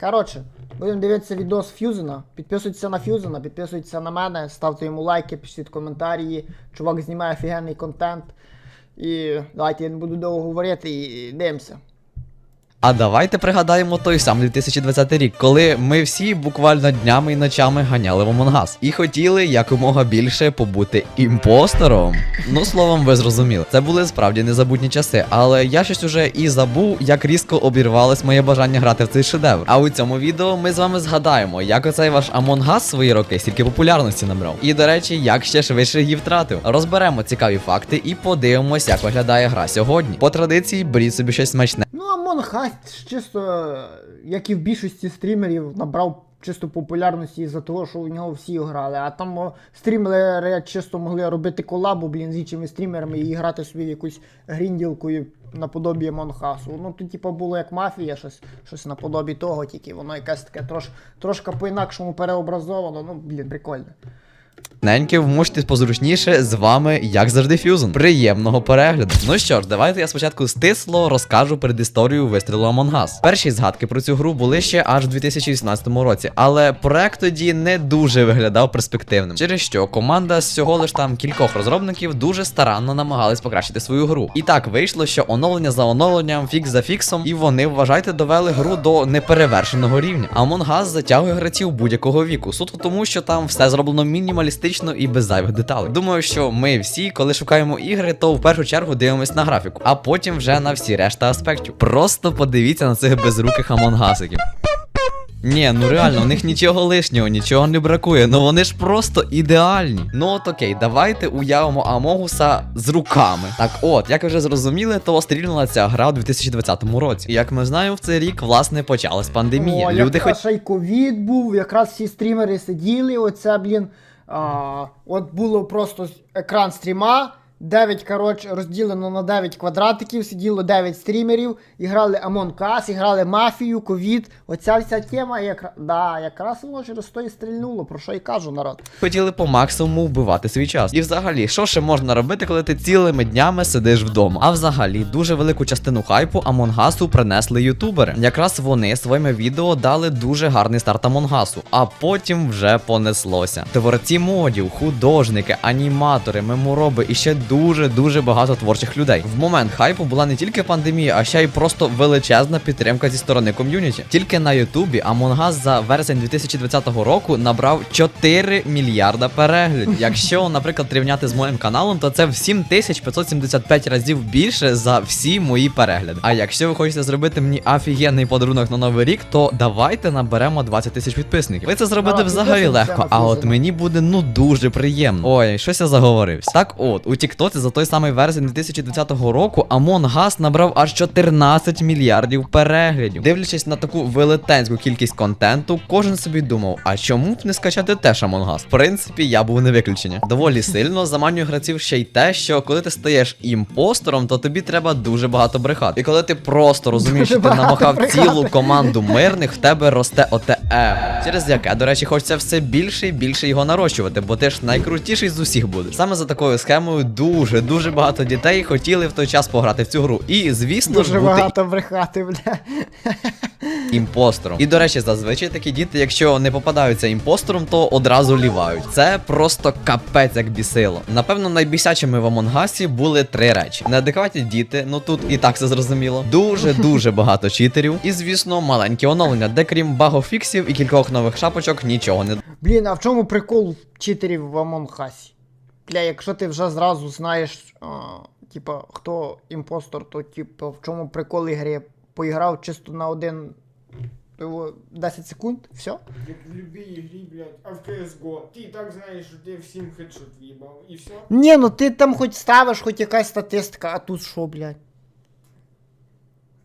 Коротше, будемо дивитися відос Ф'юзена. Підписуйтеся на Ф'юзена, підписуйтеся на мене, ставте йому лайки, пишіть коментарі. Чувак знімає офігенний контент. І давайте я не буду довго говорити і дивимося. А давайте пригадаємо той самий 2020 рік, коли ми всі буквально днями і ночами ганяли в Among Us і хотіли якомога більше побути імпостером. Ну словом, ви зрозуміли. Це були справді незабутні часи, але я щось уже і забув, як різко обірвалось моє бажання грати в цей шедевр. А у цьому відео ми з вами згадаємо, як оцей ваш Among Us свої роки стільки популярності набрав. І до речі, як ще швидше її втратив. Розберемо цікаві факти і подивимось, як виглядає гра сьогодні. По традиції, беріть собі щось смачне. Ну, Among Us чисто, е, як і в більшості стрімерів, набрав чисто популярності із-за того, що у нього всі грали. А там о, стрімери чисто могли робити колабу, блін, з іншими стрімерами і грати собі в якусь грінділку і наподобі Us. Ну, тут, типу, було як мафія, щось, щось наподобі того, тільки воно якесь таке трош, трошки по-інакшому переобразовано. Ну, блін, прикольно. Неньки, вмуштесь позручніше з вами, як завжди, Фюзен. Приємного перегляду. Ну що ж, давайте я спочатку стисло розкажу предісторію вистрілу Among Us. Перші згадки про цю гру були ще аж у 2018 році, але проект тоді не дуже виглядав перспективним, через що команда з всього лиш там кількох розробників дуже старанно намагались покращити свою гру. І так вийшло, що оновлення за оновленням, фікс за фіксом, і вони, вважайте, довели гру до неперевершеного рівня. Among Us затягує гравців будь-якого віку, суто тому, що там все зроблено мінімалістично і без зайвих деталей. Думаю, що ми всі, коли шукаємо ігри, то в першу чергу дивимось на графіку, а потім вже на всі решта аспектів. Просто подивіться на цих безруких амонгасиків. Ні, ну реально, у них нічого лишнього, нічого не бракує. Ну вони ж просто ідеальні. Ну от окей, давайте уявимо Амогуса з руками. Так от, як ви вже зрозуміли, то стрільнула ця гра у 2020 році. І як ми знаємо, в цей рік власне почалась пандемія. О, Люди хоч. ще й ковід був, якраз всі стрімери сиділи, оце, блін. От було просто екран стріма. 9, коротше, розділено на 9 квадратиків, сиділо 9 стрімерів, і грали Among Us, і грали мафію, ковід. Оця вся тема, якра... да, якраз воно через то стрільнуло, про що і кажу, народ. хотіли по максимуму вбивати свій час. І взагалі, що ще можна робити, коли ти цілими днями сидиш вдома? А взагалі, дуже велику частину хайпу Among Us принесли ютубери. Якраз вони своїми відео дали дуже гарний старт Among Us, а потім вже понеслося. Творці модів, художники, аніматори, мемороби і ще дуже дуже багато творчих людей. В момент хайпу була не тільки пандемія, а ще й просто величезна підтримка зі сторони ком'юніті. Тільки на Ютубі Among Us за вересень 2020 року набрав 4 мільярда переглядів. Якщо, наприклад, рівняти з моїм каналом, то це в 7575 разів більше за всі мої перегляди. А якщо ви хочете зробити мені офігенний подарунок на новий рік, то давайте наберемо 20 тисяч підписників. Ви це зробите взагалі легко, а от мені буде ну дуже приємно. Ой, щось я заговорився. Так от, у Тіктоці за той самий вересень 2020 року Among Us набрав аж 14 мільярдів переглядів. Дивлячись на таку велетенську кількість контенту, кожен собі думав, а чому б не скачати теж Among Us? В принципі, я був не виключення. Доволі сильно заманює гравців ще й те, що коли ти стаєш імпостером, то тобі треба дуже багато брехати. І коли ти просто розумієш, що ти намахав брехати. цілу команду мирних, в тебе росте оте его. Через яке, до речі, хочеться все більше і більше його нарощувати, бо ти ж найкрутіший з усіх будеш. Саме за такою схемою дуже дуже багато дітей хотіли в той час пограти в цю гру. І звісно ж Дуже бути багато брехати, бля. Імпостером. І до речі, зазвичай такі діти, якщо не попадаються імпостером, то одразу лівають. Це просто капець як бісило. Напевно, найбісячими в Амонгасі були три речі: неадекватні діти, ну тут і так все зрозуміло. Дуже дуже багато читерів. І звісно, маленькі оновлення, де крім багофіксів і кількох нових шапочок нічого не Блін, а в чому прикол читерів в Us? Бля, якщо ти вже зразу знаєш, а, типа, хто імпостор, то типа, в чому прикол ігри? Поіграв чисто на один його 10 секунд, все? Як в любій грі, блядь, а в CSGO, ти і так знаєш, що ти всім хедшот в'їбав, і все. Ні, ну ти там хоч ставиш, хоч якась статистика, а тут що, блядь?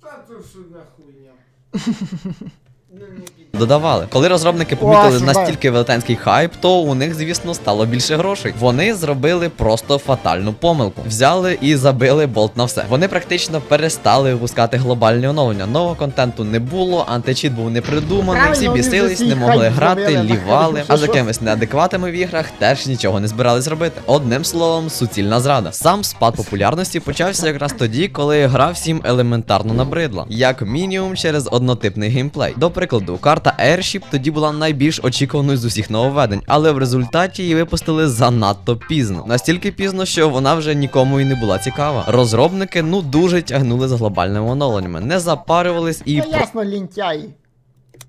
Та то все за хуйня. Ну не. Додавали. Коли розробники помітили настільки велетенський хайп, то у них, звісно, стало більше грошей. Вони зробили просто фатальну помилку. Взяли і забили болт на все. Вони практично перестали випускати глобальні оновлення. Нового контенту не було, античіт був не придуманий, всі бісились, не могли грати, лівали, а за що? кимось неадекватами в іграх теж нічого не збирались робити. Одним словом, суцільна зрада. Сам спад популярності почався якраз тоді, коли гра всім елементарно набридла, як мінімум через однотипний геймплей. До прикладу, карта Airship тоді була найбільш очікуваною з усіх нововведень, але в результаті її випустили занадто пізно. Настільки пізно, що вона вже нікому і не була цікава. Розробники ну дуже тягнули з глобальними оновленнями, не запарювались і Ну, ясно, лінтяй.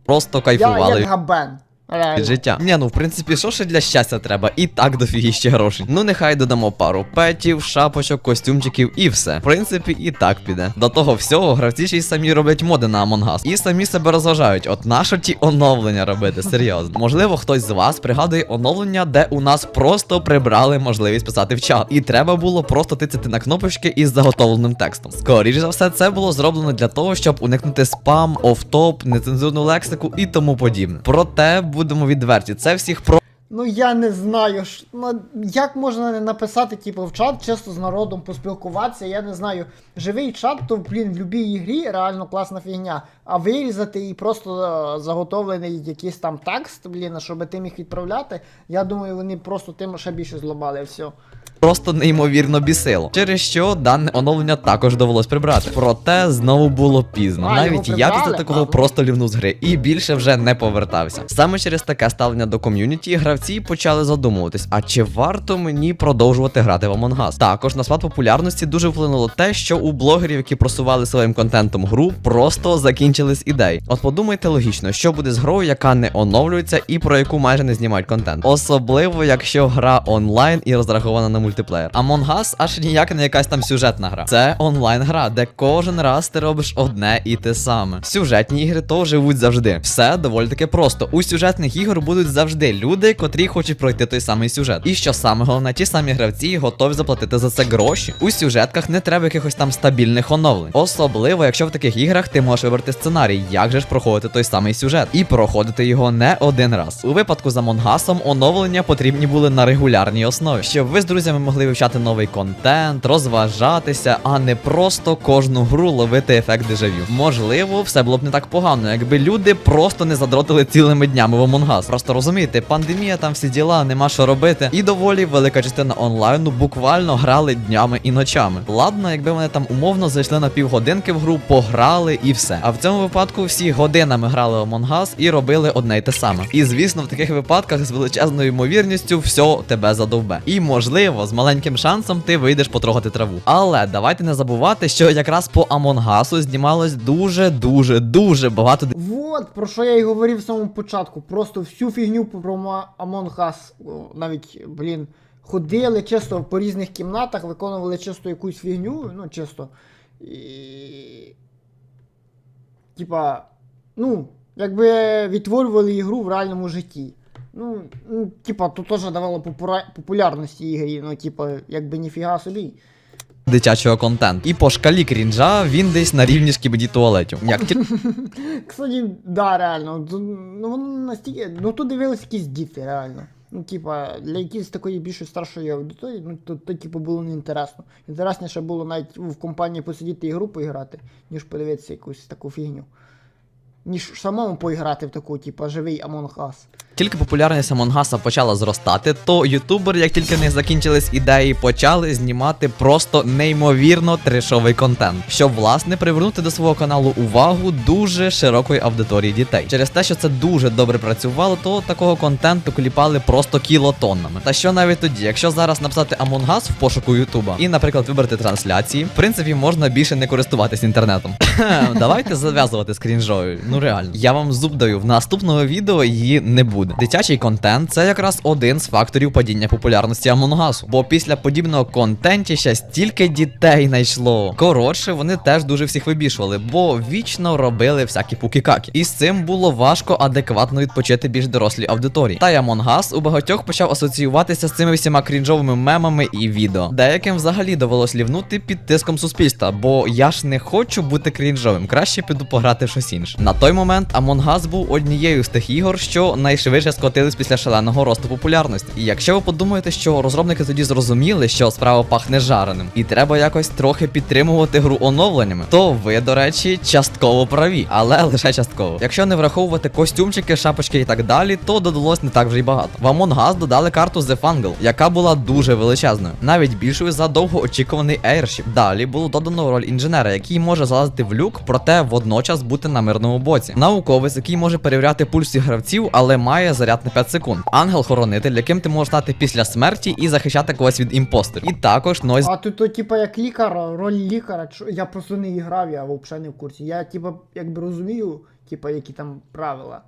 просто Я кайфували. як габен. Реально. життя. Ні, ну в принципі, що ще для щастя треба? І так дофігіще грошей. Ну нехай додамо пару петів, шапочок, костюмчиків і все. В принципі, і так піде. До того всього, гравці ще й самі роблять моди на Among Us. І самі себе розважають. От нащо ті оновлення робити? Серйозно. Можливо, хтось з вас пригадує оновлення, де у нас просто прибрали можливість писати в чат. І треба було просто тицяти на кнопочки із заготовленим текстом. Скоріше за все, це було зроблено для того, щоб уникнути спам, офтоп, нецензурну лексику і тому подібне. Проте будемо відверті, це всіх про. Ну я не знаю, ну, як можна не написати, типу, в чат, чисто з народом поспілкуватися, я не знаю. Живий чат, то, блін, в будь-якій ігрі реально класна фігня. А вирізати і просто е, заготовлений якийсь там текст, блін, щоб ти міг відправляти, я думаю, вони просто тим ще більше злобали, все. просто неймовірно бісило. Через що дане оновлення також довелось прибрати. Проте знову було пізно. А, Навіть я після такого А, просто лівнув з гри і більше вже не повертався. Саме через таке ставлення до ком'юніті гравці почали задумуватись, а чи варто мені продовжувати грати в Among Us? Також на спад популярності дуже вплинуло те, що у блогерів, які просували своїм контентом гру, просто закінчились ідеї. От подумайте логічно, що буде з грою, яка не оновлюється і про яку майже не знімають контент. Особливо, якщо гра онлайн і розрахована на мультиплеєр. Among Us аж ніяк не якась там сюжетна гра. Це онлайн гра, де кожен раз ти робиш одне і те саме. Сюжетні ігри то живуть завжди. Все доволі таки просто. У сюжетних ігор будуть завжди люди, котрі хочуть пройти той самий сюжет. І що саме головне, ті самі гравці готові заплатити за це гроші. У сюжетках не треба якихось там стабільних оновлень. Особливо, якщо в таких іграх ти можеш вибрати сценарій, як же ж проходити той самий сюжет, і проходити його не один раз. У випадку з Among Us оновлення потрібні були на регулярній основі, щоб ви з друзями могли вивчати новий контент, розважатися, а не просто кожну гру ловити ефект дежавю. Можливо, все було б не так погано, якби люди просто не задротили цілими днями в Us. Просто розумієте, пандемія там всі діла, нема що робити. І доволі велика частина онлайну буквально грали днями і ночами. Ладно, якби вони там умовно зайшли на півгодинки в гру, пограли і все. А в цьому випадку всі годинами грали Among Us і робили одне й те саме. І звісно, в таких випадках з величезною ймовірністю все тебе задовбе. І можливо, з маленьким шансом ти вийдеш потрогати траву. Але давайте не забувати, що якраз по Among Us знімалось дуже, дуже, дуже багато Вот, про що я і говорив в самому початку. Просто всю фігню про Among Us, навіть, блін, ходили чисто по різних кімнатах, виконували чисто якусь фігню, ну, чисто. І... Типа, ну, якби відтворювали ігру в реальному житті. Ну, ну типа, то теж давало популярності ігрі, ну, типа, якби ніфіга собі. Дитячого контенту. І по шкалі крінжа він десь на рівні шкібеді туалетів. Як ті... Кстати, да, реально. Ну воно настільки. Ну тут дивились якісь діти, реально. Ну, типа, для якоїсь такої більш старшої аудиторії, ну то, то типу, було неінтересно. Інтересніше було навіть в компанії посидіти і гру поіграти, ніж подивитися якусь таку фігню. Ніж самому поіграти в таку, типа, живий Among Us. Тільки популярність Us почала зростати, то ютубери, як тільки них закінчились ідеї, почали знімати просто неймовірно трешовий контент, щоб власне привернути до свого каналу увагу дуже широкої аудиторії дітей. Через те, що це дуже добре працювало, то такого контенту кліпали просто кілотоннами. Та що навіть тоді, якщо зараз написати Us в пошуку Ютуба і, наприклад, вибрати трансляції, в принципі, можна більше не користуватись інтернетом. Давайте зав'язувати з крінжою. Ну реально, я вам зуб даю, в наступного відео її не буде. Буде. Дитячий контент це якраз один з факторів падіння популярності Us, бо після подібного контенті ще стільки дітей найшло. Коротше, вони теж дуже всіх вибішували, бо вічно робили всякі пукікаки. І з цим було важко адекватно відпочити більш дорослій аудиторії. Та й Us у багатьох почав асоціюватися з цими всіма крінжовими мемами і відео. Деяким взагалі довелось лівнути під тиском суспільства, бо я ж не хочу бути крінжовим, краще піду пограти в щось інше. На той момент Us був однією з тих ігор, що найшвидше скотились після шаленого росту популярності. І якщо ви подумаєте, що розробники тоді зрозуміли, що справа пахне жареним, і треба якось трохи підтримувати гру оновленнями, то ви, до речі, частково праві, але лише частково. Якщо не враховувати костюмчики, шапочки і так далі, то додалось не так вже й багато. В Among Us додали карту The Fungal, яка була дуже величезною, навіть більшою за довгоочікуваний Airship. Далі було додано роль інженера, який може залазити в люк, проте водночас бути на мирному боці. Науковець, який може перевіряти пульс всіх гравців, але має заряд на 5 секунд. Ангел-хоронитель, яким ти можеш стати після смерті і захищати когось від імпостерів. І також Нойз А ти то, типа, як лікар, роль лікаря, чо- я просто не грав, я взагалі не в курсі. Я, типа, якби розумію, типа, які там правила.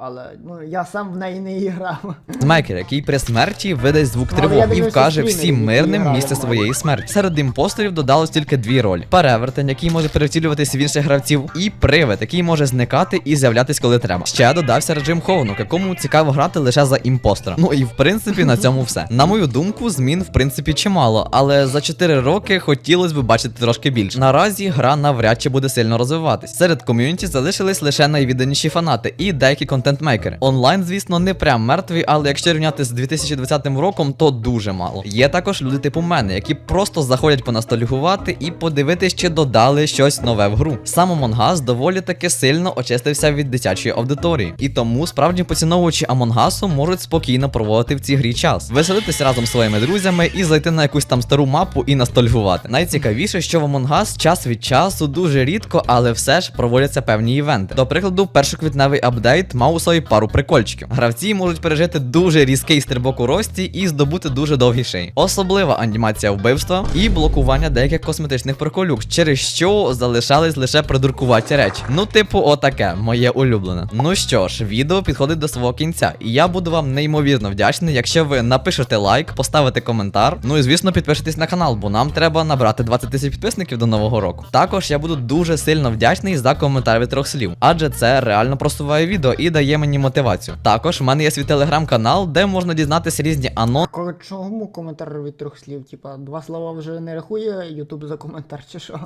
Але ну, я сам в неї не грав. Мекер, який при смерті видасть звук тривоги і вкаже всім мирним місце своєї смерті. Серед імпостерів додалось тільки дві ролі: перевертень, який може перевтілюватись в інших гравців, і привид, який може зникати і з'являтись, коли треба. Ще додався режим хованок, якому цікаво грати лише за імпостера. Ну і в принципі на цьому все. На мою думку, змін в принципі чимало, але за 4 роки хотілося б бачити трошки більше. Наразі гра навряд чи буде сильно розвиватись. Серед ком'юніті залишились лише найвідданіші фанати і деякі контент-мейкери. Онлайн, звісно, не прям мертвий, але якщо рівняти з 2020 роком, то дуже мало. Є також люди типу мене, які просто заходять поностальгувати і подивитись, чи додали щось нове в гру. Сам Among Us доволі таки сильно очистився від дитячої аудиторії, і тому справжні поціновувачі Among Us можуть спокійно проводити в цій грі час, веселитись разом з своїми друзями і зайти на якусь там стару мапу і ностальгувати. Найцікавіше, що в Among Us час від часу дуже рідко, але все ж проводяться певні івенти. До прикладу, першоквітневий апдейт мав у собі пару прикольчиків. Гравці можуть пережити дуже різкий стрибок у рості і здобути дуже довгий шей. Особлива анімація вбивства і блокування деяких косметичних приколюк, через що залишались лише придуркуваті речі. Ну, типу, отаке, моє улюблене. Ну що ж, відео підходить до свого кінця, і я буду вам неймовірно вдячний, якщо ви напишете лайк, поставите коментар. Ну і звісно, підпишитесь на канал, бо нам треба набрати 20 тисяч підписників до нового року. Також я буду дуже сильно вдячний за коментар від трьох слів, адже це реально просуває відео і дає мені мотивацію. Також в мене є свій телеграм-канал, де можна дізнатися різні анонси. Коли Чому коментар від трьох слів? Типа, два слова вже не рахує Ютуб за коментар, чи що?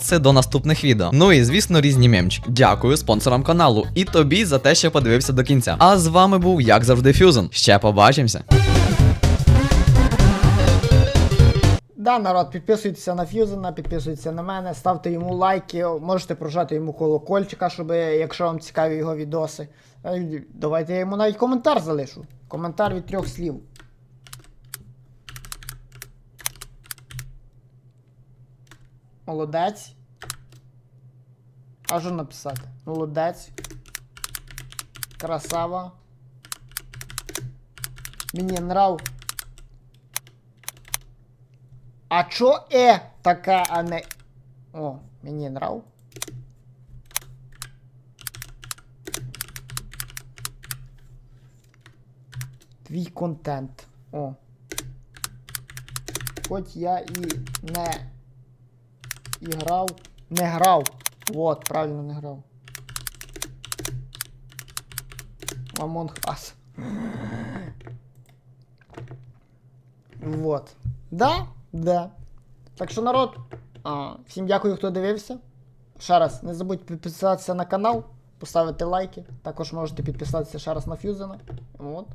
Це до наступних відео. Ну і звісно, різні мемчики. Дякую спонсорам каналу і тобі за те, що подивився до кінця. А з вами був, як завжди, Фюзен. Ще побачимося. Да, народ, підписуйтеся на Фьюзена, підписуйтеся на мене, ставте йому лайки, можете прожати йому колокольчика, щоб, якщо вам цікаві його відоси. Е, Давайте я йому навіть коментар залишу. Коментар від трьох слів. Молодець. А що написати? Молодець. Красава. Мені нрав. А чо е таке, а не. О, мені нрав. Твій контент. О. Хоч я і не і грав. Не грав. Вот, правильно не грав. Among Us. Вот. Да? Да. Так що народ, а, всім дякую, хто дивився. Ще раз, не забудь підписатися на канал, поставити лайки. Також можете підписатися ще раз на Фюзена. От.